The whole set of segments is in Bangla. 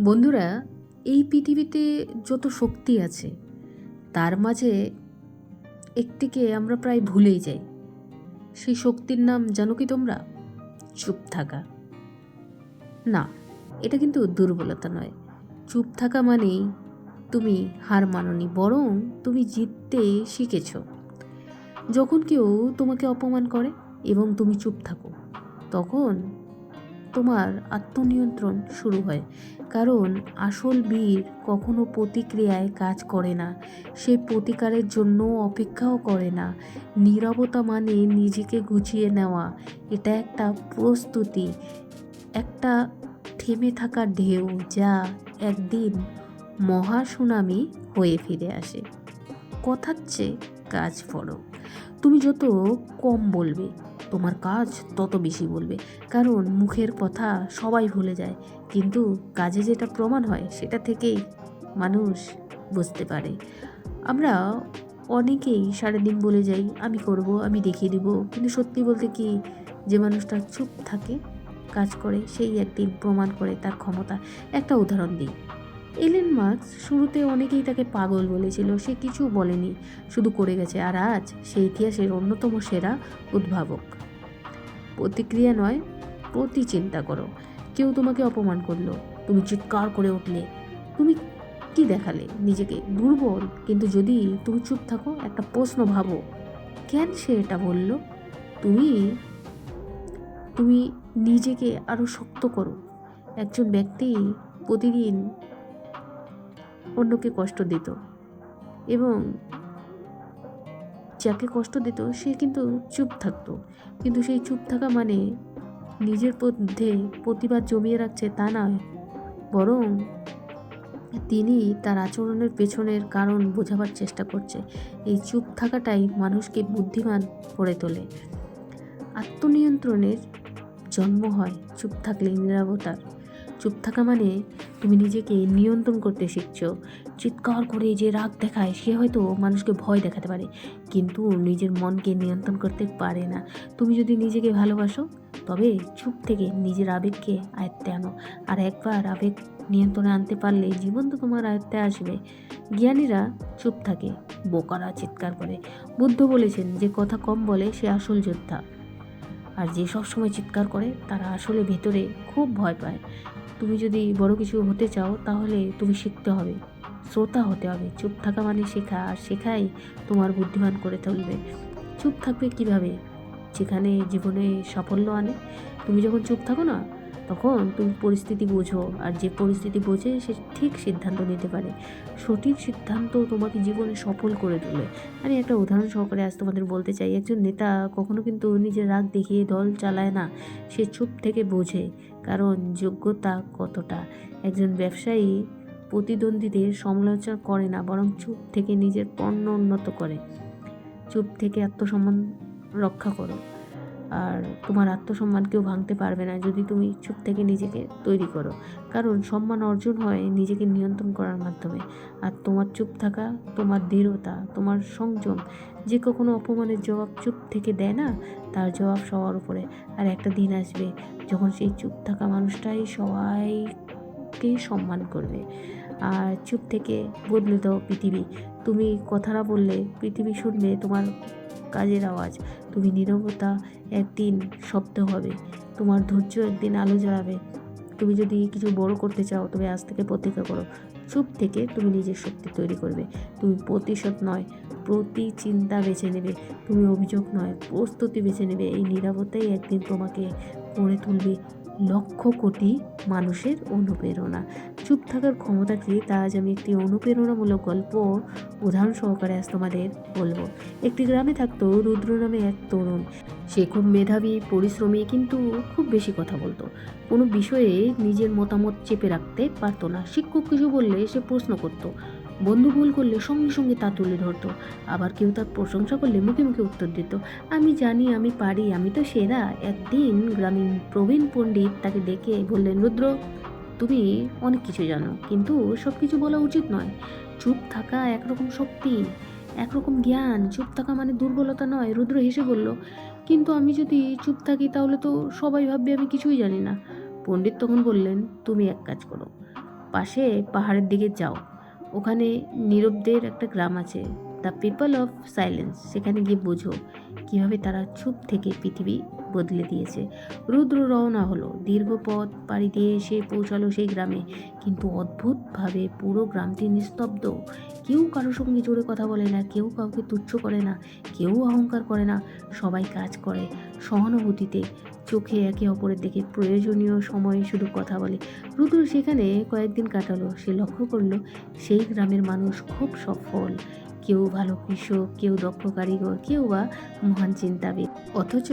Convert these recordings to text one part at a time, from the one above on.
বন্ধুরা, এই পৃথিবীতে যত শক্তি আছে, তার মাঝে একটিকে আমরা প্রায় ভুলেই যাই। সেই শক্তির নাম জানো কি তোমরা? চুপ থাকা। না, এটা কিন্তু দুর্বলতা নয়। চুপ থাকা মানেই তুমি হার মাননি, বরং তুমি জিততে শিখেছ। যখন কেউ তোমাকে অপমান করে এবং তুমি চুপ থাকো, তখন তোমার আত্মনিয়ন্ত্রণ শুরু হয়। কারণ আসল বীর কখনো প্রতিক্রিয়ায় কাজ করে না। সে প্রতিকারের জন্য অপেক্ষাও করে না। নীরবতা মানে নিজেকে গুছিয়ে নেওয়া। এটা একটা প্রস্তুতি, একটা থেমে থাকা ঢেউ যা একদিন মহা সুনামি হয়ে ফিরে আসে। কথার চেয়ে কাজ বড় তুমি যত কম বলবে তোমার কাজ তত বেশি বলবে। কারণ মুখের কথা সবাই ভুলে যায়। কিন্তু কাজে যেটা প্রমাণ হয়, সেটা থেকেই মানুষ বুঝতে পারে। আমরা অনেকেই সারাদিন বলে যাই, আমি করব, আমি দেখিয়ে দিব। কিন্তু সত্যি বলতে কি, যে মানুষটা চুপ থাকে, কাজ করে, সেই একদিন প্রমাণ করে তার ক্ষমতা। একটা উদাহরণ দিই। এলেন মার্কস শুরুতে অনেকেই তাকে পাগল বলেছিল, সে কিছু বলেনি, শুধু করে গেছে। আর আজ সে ইতিহাসের অন্যতম সেরা উদ্ভাবক। প্রতিক্রিয়া নয়, প্রতি চিন্তা করো। কেউ তোমাকে অপমান করল, তুমি চিৎকার করে উঠলে, তুমি কি দেখালে? নিজেকে দুর্বল, কিন্তু যদি তুমি চুপ থাকো, একটা প্রশ্ন ভাবো, কেন সে এটা বলল? তুমি তুমি নিজেকে আরও শক্ত করো। একজন ব্যক্তি প্রতিদিন অন্যকে কষ্ট দিত। এবং যাকে কষ্ট দিত, সে কিন্তু চুপ থাকতো। কিন্তু সেই চুপ থাকা মানে নিজের মধ্যে প্রতিবাদ জমিয়ে রাখছে তা নয়, বরং তিনি তার আচরণের পেছনের কারণ বোঝাবার চেষ্টা করছে। এই চুপ থাকাটাই মানুষকে বুদ্ধিমান করে তোলে। আত্মনিয়ন্ত্রণের জন্ম হয় চুপ থাকলে নিরাপত্তার চুপ থাকা মানে তুমি নিজেকে নিয়ন্ত্রণ করতে শিখছো। চিৎকার করে যে রাগ দেখায়, সে হয়তো মানুষকে ভয় দেখাতে পারে, কিন্তু নিজের মনকে নিয়ন্ত্রণ করতে পারে না। তুমি যদি নিজেকে ভালোবাসো, তবে চুপ থেকে নিজের আবেগকে আয়ত্তে আনো। আর একবার আবেগ নিয়ন্ত্রণে আনতে পারলে জীবন তো তোমার আয়ত্তে আসবে। জ্ঞানীরা চুপ থাকে, বোকারা চিৎকার করে। বুদ্ধ বলেছেন যে, কথা কম বলে সে আসল যোদ্ধা। আর যে সব সময় চিৎকার করে, তারা আসলে ভেতরে খুব ভয় পায়। তুমি যদি বড় কিছু হতে চাও, তাহলে তুমি শিখতে হবে। শ্রোতা হতে হবে। চুপ থাকা মানে শেখা, আর শেখাই তোমার বুদ্ধিমান করে তুলবে। চুপ থাকবে কীভাবে? যেখানে জীবনে সাফল্য আনে। তুমি যখন চুপ থাকো না তখন তুমি পরিস্থিতি বোঝো আর যে পরিস্থিতি বোঝে সে ঠিক সিদ্ধান্ত নিতে পারে। সঠিক সিদ্ধান্ত তোমাকে জীবনে সফল করে তোলে। আমি একটা উদাহরণ সহকারে আজ তোমাদের বলতে চাই। একজন নেতা কখনো কিন্তু নিজের রাগ দেখিয়ে দল চালায় না, সে চুপ থেকে বোঝে কারণ যোগ্যতা কতটা। একজন ব্যবসায়ী প্রতিদ্বন্দ্বীদের সমালোচনা করে না, বরং চুপ থেকে নিজের পণ্য উন্নত করে। চুপ থেকে আত্মসম্মান রক্ষা করো। আর তোমার আত্মসম্মান কেউ ভাঙতে পারবে না যদি তুমি চুপ থেকে নিজেকে তৈরি করো। কারণ সম্মান অর্জন হয় নিজেকে নিয়ন্ত্রণ করার মাধ্যমে। আর তোমার চুপ থাকা, তোমার দৃঢ়তা, তোমার সংযম যে কখনো অপমানের জবাব চুপ থেকে দেয় না, তার জবাব সবার উপরে। আর একটা দিন আসবে যখন সেই চুপ থাকা মানুষটাই সবাইকে সম্মান করবে। আর চুপ থেকে বদলে দাও পৃথিবী। তুমি কথা না বললে পৃথিবী শুনবে, তোমার কাজের আওয়াজ। তুমি নীরবতা একদিন শব্দ হবে। তোমার ধৈর্য একদিন আলো জ্বালাবে। তুমি যদি কিছু বড় করতে চাও, তবে আজ থেকে প্রতিজ্ঞা করো। চুপ থেকে তুমি নিজের শক্তি তৈরি করবে। তুমি প্রতিশোধ নয় প্রতি চিন্তা বেছে নেবে। তুমি অভিযোগ নয়, প্রস্তুতি বেছে নেবে। এই নিরাপত্তাই একদিন তোমাকে করে তুলবে। লক্ষ কোটি মানুষের অনুপ্রেরণা। চুপ থাকার ক্ষমতা কি? তা আজ আমি একটি অনুপ্রেরণামূলক গল্প উদাহরণ সহকারে আজ তোমাদের বলব। একটি গ্রামে থাকতো রুদ্র নামে এক তরুণ। সে খুব মেধাবী, পরিশ্রমী, কিন্তু খুব বেশি কথা বলতো। কোনো বিষয়ে নিজের মতামত চেপে রাখতে পারতো না। শিক্ষক কিছু বললে সে প্রশ্ন করতো বন্ধু ভুল করলে সঙ্গে সঙ্গে তা তুলে ধরতো। আবার কেউ তার প্রশংসা করলে মুখে মুখে উত্তর দিত, আমি জানি, আমি পারি, আমি তো সেরা। একদিন গ্রামীণ প্রবীণ পণ্ডিত তাকে ডেকে বললেন, রুদ্র, তুমি অনেক কিছু জানো, কিন্তু সব কিছু বলা উচিত নয়। চুপ থাকা একরকম শক্তি, একরকম জ্ঞান, চুপ থাকা মানে দুর্বলতা নয়। রুদ্র হেসে বলল, কিন্তু আমি যদি চুপ থাকি, তাহলে তো সবাই ভাববে আমি কিছুই জানি না। পণ্ডিত তখন বললেন, তুমি এক কাজ করো, পাশে পাহাড়ের দিকে যাও। ওখানে নীরবদের একটা গ্রাম আছে দ্য পিপল অফ সাইলেন্স সেখানে গিয়ে বোঝো। কীভাবে তারা চুপ থেকে পৃথিবী বদলে দিয়েছে। রুদ্র রওনা হলো। দীর্ঘ পথ পাড়ি দিয়ে এসে পৌঁছালো সেই গ্রামে। কিন্তু অদ্ভুতভাবে পুরো গ্রামটি নিস্তব্ধ। কেউ কারোর সঙ্গে জোরে কথা বলে না, কেউ কাউকে তুচ্ছ করে না, কেউ অহংকার করে না, সবাই কাজ করে সহানুভূতিতে। চোখে একে অপরের দেখে প্রয়োজনীয় সময়ে শুধু কথা বলে। রুদ্র সেখানে কয়েকদিন কাটালো। সে লক্ষ্য করল, সেই গ্রামের মানুষ খুব সফল। কেউ ভালো কৃষক, কেউ দক্ষ কারিগর, কেউ বা মহান চিন্তাবিদ। অথচ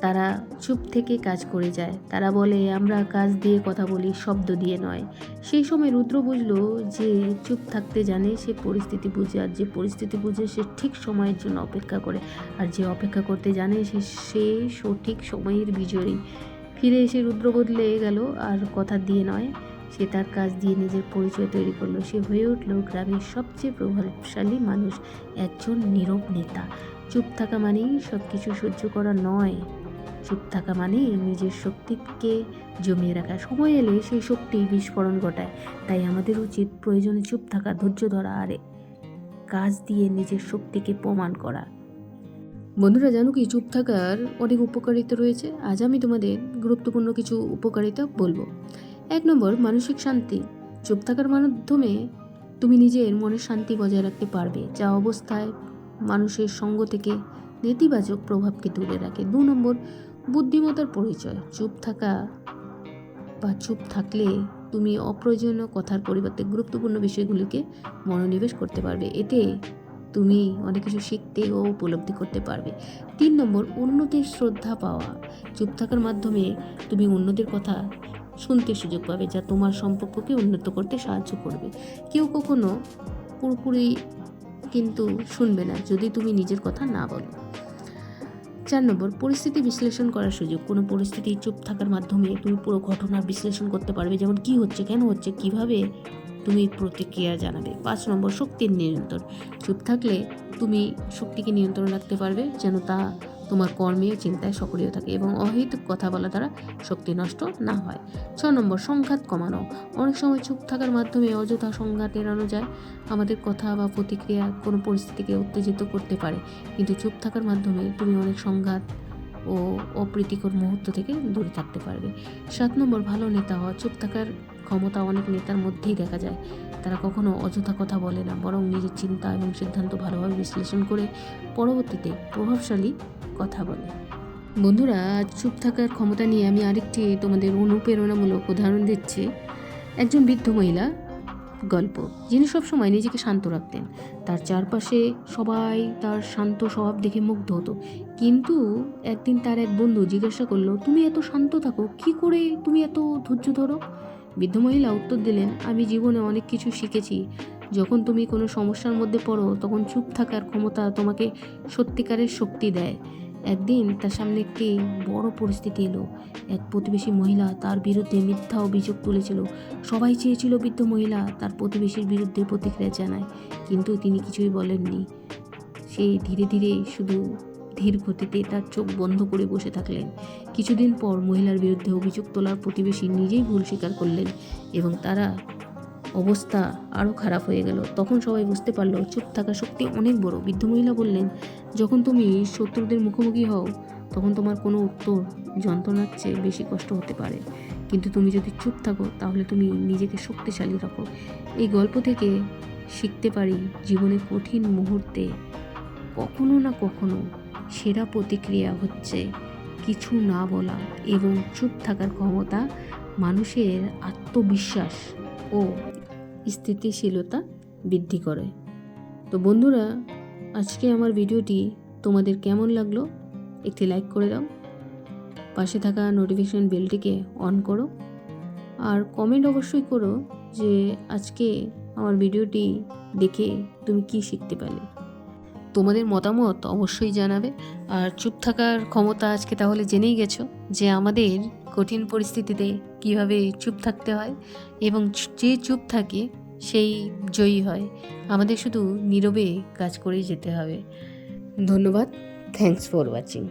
তারা চুপ থেকে কাজ করে যায়। তারা বলে, আমরা কাজ দিয়ে কথা বলি, শব্দ দিয়ে নয়। সেই সময় রুদ্র বুঝলো যে চুপ থাকতে জানে সে পরিস্থিতি বুঝে আর যে পরিস্থিতি বুঝে সে ঠিক সময়ের জন্য অপেক্ষা করে। আর যে অপেক্ষা করতে জানে সে সে সঠিক সময়ের বিজয়ী। ফিরে এসে রুদ্র বদলে গেল, আর কথা দিয়ে নয়। সে তার কাজ দিয়ে নিজের পরিচয় তৈরি করল। সে হয়ে উঠল গ্রামের সবচেয়ে প্রভাবশালী মানুষ, একজন নীরব নেতা। চুপ থাকা মানেই সব কিছু সহ্য করা নয়। চুপ থাকা মানেই নিজের শক্তিকে জমিয়ে রাখা। সময় এলে সেই শক্তি বিস্ফোরণ ঘটায়। তাই আমাদের উচিত প্রয়োজনে চুপ থাকা, ধৈর্য ধরা আর কাজ দিয়ে নিজের শক্তিকে প্রমাণ করা। বন্ধুরা, জানো কি? চুপ থাকার অনেক উপকারিতা রয়েছে। আজ আমি তোমাদের গুরুত্বপূর্ণ কিছু উপকারিতা বলব। এক নম্বর, মানসিক শান্তি। চুপ থাকার মাধ্যমে তুমি নিজের মনের শান্তি বজায় রাখতে পারবে। যা অবস্থায় মানুষের সঙ্গ থেকে নেতিবাচক প্রভাবকে দূরে রাখে। দু নম্বর, বুদ্ধিমত্তার পরিচয়। চুপ থাকা বা চুপ থাকলে তুমি অপ্রয়োজনীয় কথার পরিবর্তে গুরুত্বপূর্ণ বিষয়গুলিকে মনোনিবেশ করতে পারবে। এতে তুমি অনেক কিছু শিখতে ও উপলব্ধি করতে পারবে। তিন নম্বর অন্যদের শ্রদ্ধা পাওয়া। চুপ থাকার মাধ্যমে তুমি অন্যদের কথা শুনতে সুযোগ পাবে, যা তোমার সম্পর্ককে উন্নত করতে সাহায্য করবে। কেউ কখনো পুরোপুরি কিন্তু শুনবে না, যদি তুমি নিজের কথা না বলো। চার নম্বর, পরিস্থিতি বিশ্লেষণ করার সুযোগ। কোনো পরিস্থিতি চুপ থাকার মাধ্যমে তুমি পুরো ঘটনা বিশ্লেষণ করতে পারবে, যেমন কি হচ্ছে, কেন হচ্ছে, কীভাবে তুমি প্রতিক্রিয়া জানাবে। পাঁচ নম্বর, শক্তির নিয়ন্ত্রণ। চুপ থাকলে তুমি শক্তিকে নিয়ন্ত্রণ রাখতে পারবে, যেন তা তোমার কর্মে চিন্তায় সক্রিয় থাকে এবং অহেতুক কথা বলা দ্বারা শক্তি নষ্ট না হয়। ছ নম্বর, সংঘাত কমানো। অনেক সময় চুপ থাকার মাধ্যমে অযথা সংঘাত এড়ানো যায়। আমাদের কথা বা প্রতিক্রিয়া কোনো পরিস্থিতিকে উত্তেজিত করতে পারে। কিন্তু চুপ থাকার মাধ্যমে তুমি অনেক সংঘাত ও অপ্রীতিকর মুহূর্ত থেকে দূরে থাকতে পারবে। সাত নম্বর, ভালো নেতা হওয়া। চুপ থাকার ক্ষমতা অনেক নেতার মধ্যেই দেখা যায়। তারা কখনো অযথা কথা বলে না, বরং নিজের চিন্তা এবং সিদ্ধান্ত ভালোভাবে বিশ্লেষণ করে পরবর্তীতে প্রভাবশালী কথা বলে। বন্ধুরা, আজ চুপ থাকার ক্ষমতা নিয়ে আমি আরেকটি তোমাদের অনুপ্রেরণামূলক উদাহরণ দিচ্ছি। একজন বৃদ্ধ মহিলা, গল্প, যিনি সবসময় নিজেকে শান্ত রাখতেন। তার চারপাশে সবাই তার শান্ত স্বভাব দেখে মুগ্ধ হতো। কিন্তু একদিন তার এক বন্ধু জিজ্ঞাসা করল, তুমি এত শান্ত থাকো, কি করে তুমি এত ধৈর্য ধরো? বৃদ্ধ মহিলা উত্তর দিলেন, আমি জীবনে অনেক কিছু শিখেছি। যখন তুমি কোনো সমস্যার মধ্যে পড়ো, তখন চুপ থাকার ক্ষমতা তোমাকে সত্যিকারের শক্তি দেয়। একদিন তার সামনে একটি বড় পরিস্থিতি এলো। এক প্রতিবেশী মহিলা তার বিরুদ্ধে মিথ্যা অভিযোগ তুলেছিল। সবাই চেয়েছিল বৃদ্ধ মহিলা তার প্রতিবেশীর বিরুদ্ধে প্রতিক্রিয়া জানায়, কিন্তু তিনি কিছুই বলেননি। সে ধীরে ধীরে শুধু ধীর গতিতে তার চোখ বন্ধ করে বসে থাকলেন। কিছুদিন পর মহিলার বিরুদ্ধে অভিযোগ তোলার প্রতিবেশী নিজেই ভুল স্বীকার করলেন এবং তারা অবস্থা আরও খারাপ হয়ে গেল। তখন সবাই বুঝতে পারল, চুপ থাকা শক্তি অনেক বড়। বৃদ্ধ মহিলা বললেন, যখন তুমি শত্রুদের মুখোমুখি হও, তখন তোমার কোনো উত্তর যন্ত্রণার চেয়ে বেশি কষ্ট হতে পারে। কিন্তু তুমি যদি চুপ থাকো, তাহলে তুমি নিজেকে শক্তিশালী রাখো। এই গল্প থেকে শিখতে পারি জীবনের কঠিন মুহূর্তে কখনো না কখনো সেরা প্রতিক্রিয়া হচ্ছে কিছু না বলা এবং চুপ থাকার ক্ষমতা মানুষের আত্মবিশ্বাস ও স্থিতিশীলতা বৃদ্ধি করে। তো বন্ধুরা, আজকে আমার ভিডিওটি তোমাদের কেমন লাগল একটি লাইক করে দাও, পাশে থাকা নোটিফিকেশন বেলটিকে অন করো, আর কমেন্ট অবশ্যই করো যে আজকে আমার ভিডিওটি দেখে তুমি কি শিখতে পারলে। তোমাদের মতামত অবশ্যই জানাবে, আর চুপ থাকার ক্ষমতা আজকে তাহলে জেনেই গেছো যে আমাদের কঠিন পরিস্থিতিতে কীভাবে চুপ থাকতে হয় এবং যে চুপ থাকে সেই জয়ী হয়। আমাদের শুধু নীরবে কাজ করেই যেতে হবে। ধন্যবাদ। Thanks for watching